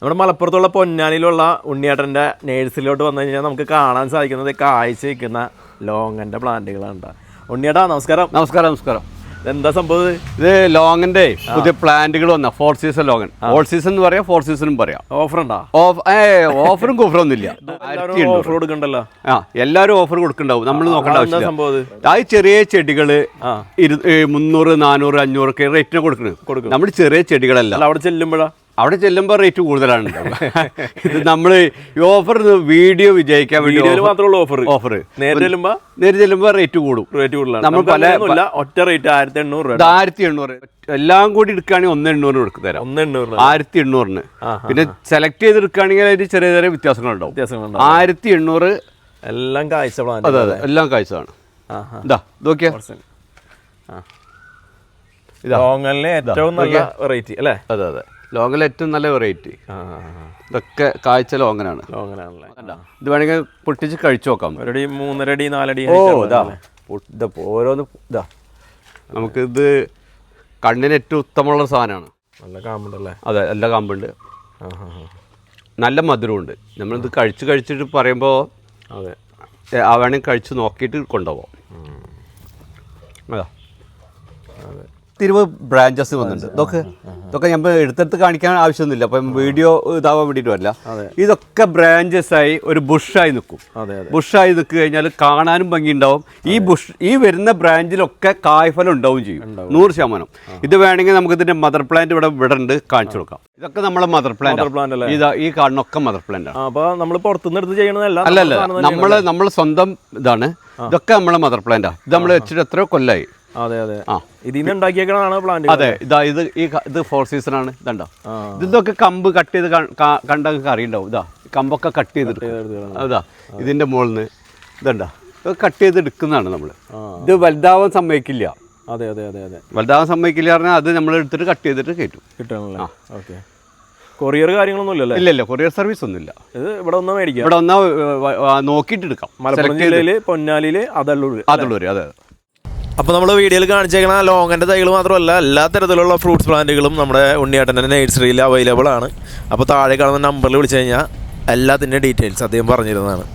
നമ്മുടെ മലപ്പുറത്തുള്ള പൊന്നാനിയിലുള്ള ഉണ്ണിയേട്ടന്റെ നേഴ്സിലോട്ട് വന്നു കഴിഞ്ഞാൽ നമുക്ക് കാണാൻ സാധിക്കുന്നത് കാഴ്ച വയ്ക്കുന്ന ലോങ്ങന്റെ പ്ലാന്റുകളാണ് ഉണ്ണിയേട്ടാ നമസ്കാരം. നമസ്കാരം നമസ്കാരം. എന്താ സംഭവം ഇത്? ലോങ്ങിന്റെ പുതിയ പ്ലാന്റുകൾ വന്ന four season longan. Four season എന്ന് പറയാം ഫോർ സീസണും പറയാം. ഓഫർ ഉണ്ടോ ഓഫ് ഓഫറും കൂഫറും ഒന്നുമില്ല. ഓഫർ കൊടുക്കണ്ടല്ലോ? ആ എല്ലാവരും ഓഫർ കൊടുക്കണ്ടാവും. നമ്മൾ നോക്കേണ്ട? ആവശ്യമില്ല. ആ ചെറിയ ചെടികൾ മുന്നൂറ് നാനൂറ് അഞ്ഞൂറ് ഒക്കെ റേറ്റിന് കൊടുക്കുന്നത് കൊടുക്കും. നമ്മൾ ചെറിയ ചെടികളല്ല. അവിടെ ചെല്ലുമ്പോഴാ? അവിടെ ചെല്ലുമ്പോൾ റേറ്റ് കൂടുതലാണ്. ഇത് നമ്മൾ ഈ ഓഫർ വീഡിയോ വിജയിക്കാൻ വേണ്ടി മാത്രമുള്ള മാത്രമേ ഓഫർ ഓഫർ നേരെ ചെല്ലുമ്പോ? നേരെ ചെല്ലുമ്പോൾ റേറ്റ് കൂടും. റേറ്റ് കൂടുതലാണ്. നമ്മൾ പല- ഒറ്റ റേറ്റ് ആയിരത്തി എണ്ണൂറ് രൂപ ആയിരത്തി എണ്ണൂറ്. എല്ലാം കൂടി എടുക്കുകയാണെങ്കിൽ ഒന്ന് എണ്ണൂറ് എടുക്കു തരാം. ഒന്ന് എണ്ണൂറ് ആയിരത്തി എണ്ണൂറിന്. പിന്നെ സെലക്ട് ചെയ്ത് എടുക്കുകയാണെങ്കിൽ അതിന് ചെറിയ ചെറിയ വ്യത്യാസങ്ങളുണ്ടാവും. വ്യത്യാസങ്ങളുണ്ടോ ആയിരത്തി എണ്ണൂറ് എല്ലാം കാഴ്ച അതെ അതെ എല്ലാം കാഴ്ചയാണ് ഇതാ ഏറ്റവും നല്ല വെറൈറ്റി അല്ലേ? അതെ അതെ. ലോങ്ങിൽ ഏറ്റവും നല്ല വെറൈറ്റി ഇതൊക്കെ കാഴ്ച ലോങ്ങനാണ് ഇത് വേണമെങ്കിൽ പൊട്ടിച്ച് കഴിച്ചു നോക്കാം. ഒരടി മൂന്നരടി നാലടി ഓ ഇതാ. ഇതാ ഓരോന്ന് ഇതാ. നമുക്കിത് കണ്ണിന് ഏറ്റവും ഉത്തമമുള്ള സാധനമാണ്. നല്ല കാമ്പുണ്ടല്ലേ? അതെ നല്ല കാമ്പുണ്ട്. നല്ല മധുരമുണ്ട്. നമ്മളിത് കഴിച്ച് കഴിച്ചിട്ട് പറയുമ്പോൾ അതെ. ആ വേണമെങ്കിൽ കഴിച്ച് നോക്കിയിട്ട് കൊണ്ടുപോകാം അതാ. തിരുവ് ബ്രാഞ്ചസ് വന്നിട്ടുണ്ട്. ഇതൊക്കെ ഇതൊക്കെ നമ്മൾ എടുത്തെടുത്ത് കാണിക്കാൻ ആവശ്യമൊന്നുമില്ല. അപ്പം വീഡിയോ ഇതാവാൻ വേണ്ടിയിട്ട് വരില്ല. ഇതൊക്കെ ബ്രാഞ്ചസ് ആയി ഒരു ബുഷായി നിൽക്കും. ബുഷായി നിൽക്കുക കഴിഞ്ഞാൽ കാണാനും ഭംഗിയുണ്ടാവും. ഈ ബുഷ് ഈ വരുന്ന ബ്രാഞ്ചിലൊക്കെ കായ്ഫലം ഉണ്ടാവും ചെയ്യും. നൂറ് ശതമാനം. ഇത് വേണമെങ്കിൽ നമുക്ക് ഇതിന്റെ മദർ പ്ലാന്റ് ഇവിടെ ഇവിടെ ഉണ്ട്. കാണിച്ചു കൊടുക്കാം. ഇതൊക്കെ നമ്മളെ മദർ പ്ലാന്റ്. പ്ലാന്റ് അല്ലേ? ഇതാ ഈ കാണുന്നൊക്കെ മദർ പ്ലാന്റ്. ആണ് ആ, അപ്പൊ നമ്മൾ പുറത്തുനിന്ന് എടുത്ത് ചെയ്യണതല്ല. അല്ല നമ്മൾ അല്ല സാധനം നമ്മൾ നമ്മൾ സ്വന്തം ഇതാണ്. ഇതൊക്കെ നമ്മളെ മദർ പ്ലാന്റാ. ഇത് നമ്മൾ വെച്ചിട്ട് എത്രയോ കൊല്ലായി. അതെ അതെ. ആ. ഇതിൽ നിന്ന് ഉണ്ടാക്കിയേക്കണതാണ് പ്ലാന്റ് അതെ ഇതാ ഇത് ഈ ഇത് ഫോർ സീസൺ ആണ് ഇതണ്ടോ. ഇതൊക്കെ കമ്പ് കട്ട് ചെയ്ത് കണ്ടൊക്കെ അറിയണ്ടാവും. ഇതാ കമ്പൊക്കെ കട്ട് ചെയ്തിട്ട് അതാ ഇതിന്റെ മുകളിൽ നിന്ന് ഇതണ്ട? ഇത് കട്ട് ചെയ്ത് എടുക്കുന്നതാണ് നമ്മൾ ഇത് വലുതാവാൻ സമ്മതിക്കില്ല. അതെ അതെ അതെ അതെ. വലുതാവാൻ സമ്മതിക്കില്ല പറഞ്ഞാൽ അത് നമ്മൾ എടുത്തിട്ട് കട്ട് ചെയ്തിട്ട് കയറ്റും കിട്ടണല്ലേ? ഓക്കെ. കൊറിയർ കാര്യങ്ങളൊന്നും ഇല്ലല്ലേ? ഇല്ല ഇല്ല കൊറിയർ സർവീസ് ഒന്നുമില്ല ഇത് ഇവിടെ ഒന്നാ മേടിക്കാം. ഇവിടെ ഒന്നാ നോക്കിയിട്ട് എടുക്കാം. മലപ്പുറം ജില്ലയിൽ പൊന്നാലിയിൽ അതള്ളൂർ അതള്ളൂര് അതെ. അപ്പോൾ നമ്മൾ വീഡിയോയിൽ കാണിച്ചേക്കണ ലോങ്ങന്റെ തൈകൾ മാത്രമല്ല എല്ലാ തരത്തിലുള്ള ഫ്രൂട്ട്സ് പ്ലാന്റുകളും നമ്മുടെ ഉണ്ണിയേട്ടന്റെ നഴ്സറിയിൽ അവൈലബിൾ ആണ്. അപ്പോൾ താഴെ കാണുന്ന നമ്പറിൽ വിളിച്ചു കഴിഞ്ഞാൽ എല്ലാത്തിന്റെ ഡീറ്റെയിൽസ് അദ്ദേഹം പറഞ്ഞിരുന്നതാണ്.